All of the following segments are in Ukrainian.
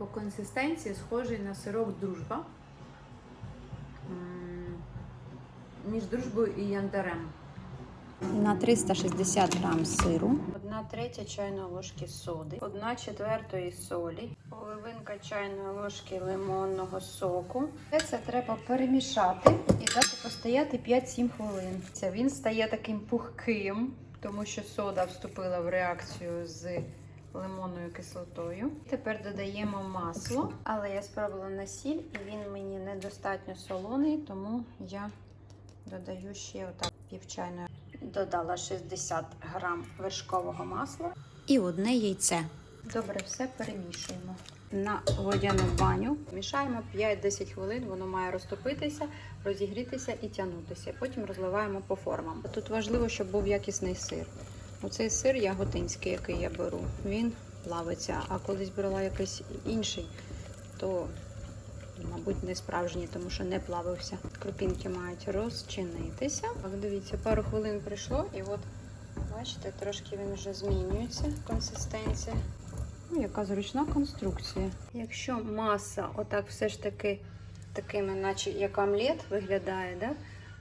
По консистенції схожий на сирок дружба. Між дружбою і яндарем. На 360 грам сиру, Одна третя чайної ложки соди, одна четвертої солі, половинка чайної ложки лимонного соку. Все це треба перемішати і дати постояти 5-7 хвилин. Він стає таким пухким, тому що сода вступила в реакцію з лимонною кислотою. Тепер додаємо масло, але я спробувала на сіль, і він мені недостатньо солоний, тому я додаю ще отак пів чайної Додала 60 грам вершкового масла. і одне яйце. Добре, все перемішуємо. На водяну баню мішаємо 5-10 хвилин, воно має розтопитися, розігрітися і тягнутися. Потім розливаємо по формам. Тут важливо, щоб був якісний сир. Оцей сир яготинський, який я беру, він плавиться. А колись брала якийсь інший, то, мабуть, не справжній, тому що не плавився. Крупінки мають розчинитися. Так, дивіться, пару хвилин пройшло, і от бачите, трошки він вже змінюється консистенція. Ну, яка зручна конструкція. Якщо маса отак все ж таки такими, наче як омлет виглядає, да?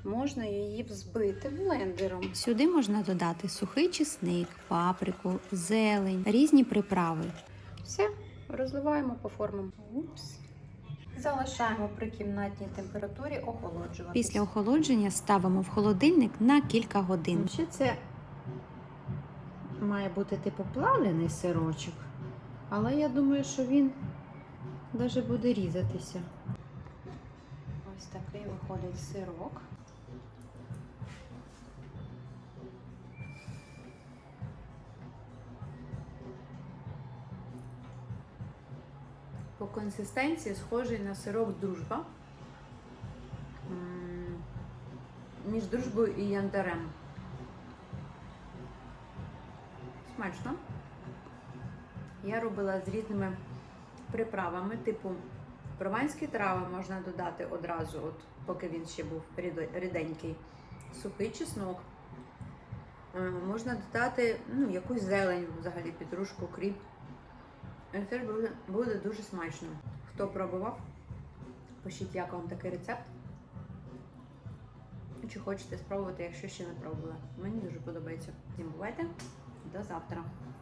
Можна її взбити блендером. Сюди можна додати сухий чесник, паприку, зелень, різні приправи. Все, розливаємо по формам. Упс. Залишаємо при кімнатній температурі охолоджувати. Після охолодження ставимо в холодильник на кілька годин. Ще це має бути типу плавлений сирочок, але я думаю, що він навіть буде різатися. Ось такий виходить сирок. По консистенції схожий на сирок дружба. Між дружбою і яндарем. Смачно. Я робила з різними приправами, типу прованські трави можна додати одразу, от, поки він ще був ріденький. Сухий чеснок. Е, Можна додати ну, якусь зелень, взагалі петрушку, кріп. Це буде дуже смачно. Хто пробував, пишіть, як вам такий рецепт. Чи хочете спробувати, якщо ще не пробували. Мені дуже подобається. Всім бувайте. До завтра.